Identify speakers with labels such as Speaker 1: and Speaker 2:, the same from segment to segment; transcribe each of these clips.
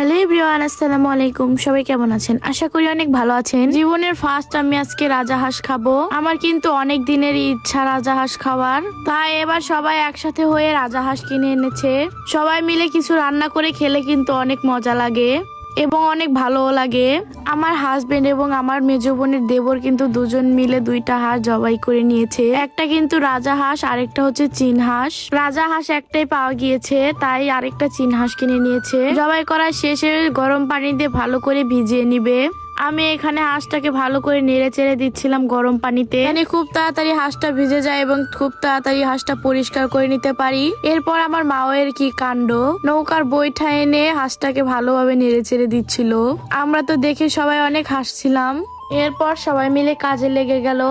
Speaker 1: Hello everyone আসসালামু আলাইকুম। সবাই কেমন আছেন? আশা করি অনেক ভালো আছেন। জীবনের ফার্স্ট আমি আজকে রাজা হাঁস খাব। আমার কিন্তু অনেক দিনের ইচ্ছা রাজা হাঁস খাওয়ার। তাই এবার সবাই একসাথে হয়ে রাজা হাঁস কিনে এনেছে। সবাই মিলে কিছু রান্না করে খেলে কিন্তু অনেক মজা লাগে। এবং অনেক ভালোও লাগে। আমার হাজবেন্ড এবং আমার মেজ বোনের দেবর কিন্তু দুজন মিলে দুইটা হাঁস জবাই করে নিয়েছে। একটা কিন্তু রাজা হাঁস, আরেকটা হচ্ছে চীন হাঁস। রাজা হাঁস একটাই পাওয়া গিয়েছে, তাই আরেকটা চীন হাঁস কিনে নিয়েছে। জবাই করার শেষে গরম পানি দিয়ে ভালো করে ভিজিয়ে নিবে। আমি এখানে হাঁসটাকে ভালো করে নেড়ে চেড়ে দিচ্ছিলাম গরম পানিতে। এখানে খুব তাড়াতাড়ি হাঁসটা ভিজে যায় এবং খুব তাড়াতাড়ি হাঁসটা পরিষ্কার করে নিতে পারি। এরপর আমার মাওয়ের কি কাণ্ড? নৌকার বৈঠা এনে হাঁসটাকে ভালোভাবে নেড়ে চেড়ে দিচ্ছিল। আমরা তো দেখে সবাই অনেক হাসছিলাম। এরপর সবাই মিলে কাজে লেগে গেল।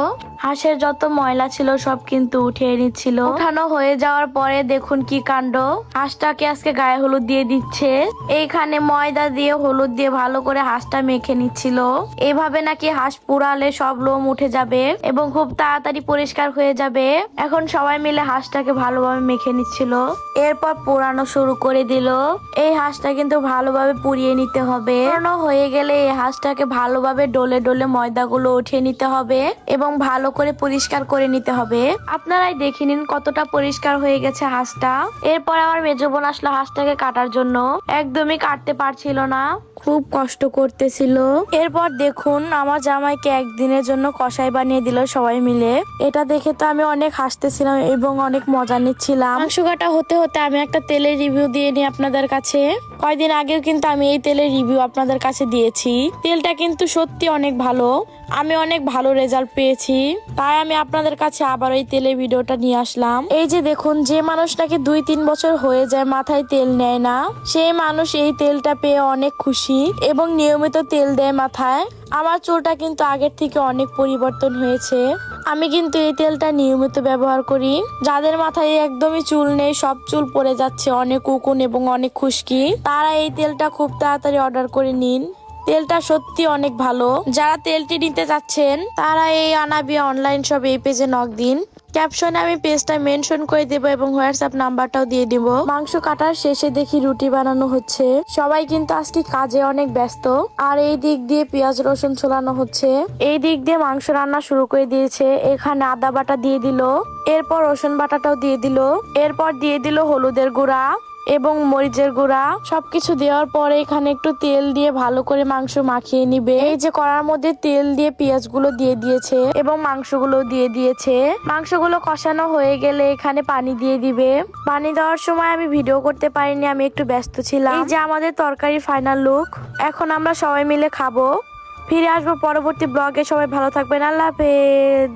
Speaker 1: হাঁসের যত ময়লা ছিল সব কিন্তু উঠিয়ে নিচ্ছিল। উঠানো হয়ে যাওয়ার পরে দেখুন কি কাণ্ড। হাঁসটাকে আজকে গায়ে হলুদ দিয়ে দিচ্ছে। এইখানে ময়দা দিয়ে হলুদ দিয়ে ভালো করে হাঁসটা মেখে নিচ্ছিল। এভাবে নাকি হাঁস পুরালে সব লোম উঠে যাবে এবং খুব তাড়াতাড়ি পরিষ্কার হয়ে যাবে। এখন সবাই মিলে হাঁসটাকে ভালোভাবে মেখে নিচ্ছিল। এরপর পোড়ানো শুরু করে দিল। এই হাঁসটা কিন্তু ভালোভাবে পুড়িয়ে নিতে হবে। পোড়ানো হয়ে গেলে এই হাঁসটাকে ভালোভাবে ডলে ডলে ময়দাগুলো উঠিয়ে নিতে হবে এবং ভালো করে পরিষ্কার করে নিতে হবে। আপনারাই দেখে নিন কতটা পরিষ্কার হয়ে গেছে হাঁসটা। এরপর আমার মেজ বোন আসলো হাঁসটাকে কাটার জন্য। একদমই কাটতে পারছিল না। খুব কষ্ট করতেছিল। এরপর দেখুন আমার জামাইকে একদিনের জন্য কষাই বানিয়ে দিল সবাই মিলে। এটা দেখে তো আমি অনেক হাসতেছিলাম এবং অনেক মজা নিচ্ছিলাম। মাংস কাটা হতে হতে আমি একটা তেলের রিভিউ দিয়ে নিই আপনাদের কাছে। কয়দিন আগেও কিন্তু আমি এই তেলের রিভিউ আপনাদের কাছে দিয়েছি। তেলটা কিন্তু সত্যি অনেক ভালো। আমি অনেক ভালো রেজাল্ট পেয়েছি। তাই আমি আপনাদের কাছে আবার এই তেলের ভিডিওটা নিয়ে আসলাম। এই যে দেখুন, যে মানুষটাকে দুই তিন বছর হয়ে যায় মাথায় তেল নেয় না, সেই মানুষ এই তেলটা পেয়ে অনেক খুশি এবং নিয়মিত তেল দেয় মাথায়। আমার চুলটা কিন্তু আগের থেকে অনেক পরিবর্তন হয়েছে। আমি কিন্তু এই তেলটা নিয়মিত ব্যবহার করি। যাদের মাথায় একদমই চুল নেই, সব চুল পড়ে যাচ্ছে, অনেক উকুন এবং অনেক খুশকি। তারা এই তেলটা খুব তাড়াতাড়ি অর্ডার করে নিন। তেলটা সত্যি অনেক ভালো। যারা তেলটি নিতে চাচ্ছেন তারা এই আনাবিয়া অনলাইন শপ এই পেজে নক দিন। ক্যাপশনে আমি পেজটা মেনশন করে দেবো এবং হোয়াটসঅ্যাপ নাম্বারটাও দিয়ে দিব। মাংস কাটার শেষে দেখি রুটি বানানো হচ্ছে। সবাই কিন্তু আজকে কাজে অনেক ব্যস্ত। আর এই দিক দিয়ে পেঁয়াজ, রসুন ছোলানো হচ্ছে। এই দিক দিয়ে মাংস রান্না শুরু করে দিয়েছে। এখানে আদা বাটা দিয়ে দিল। এরপর রসুন বাটাটাও দিয়ে দিল। এরপর দিয়ে দিল হলুদের গুঁড়া। এবং মরিচের গুঁড়া সবকিছু দেওয়ার পরে এখানে একটু তেল দিয়ে ভালো করে মাংস মাখিয়ে নিবে। এই যে কড়ার মধ্যে তেল দিয়ে পেঁয়াজগুলো দিয়ে দিয়েছে এবং মাংসগুলো দিয়ে দিয়েছে। মাংসগুলো কষানো হয়ে গেলে এখানে পানি দিয়ে দিবে। পানি দেওয়ার সময় আমি ভিডিও করতে পারিনি, আমি একটু ব্যস্ত ছিলাম। এই যে আমাদের তরকারি ফাইনাল লুক এখন আমরা সবাই মিলে খাব। ফিরে আসব পরবর্তী ব্লগে, সবাই ভালো থাকবেন, আল্লাহ হাফেজ।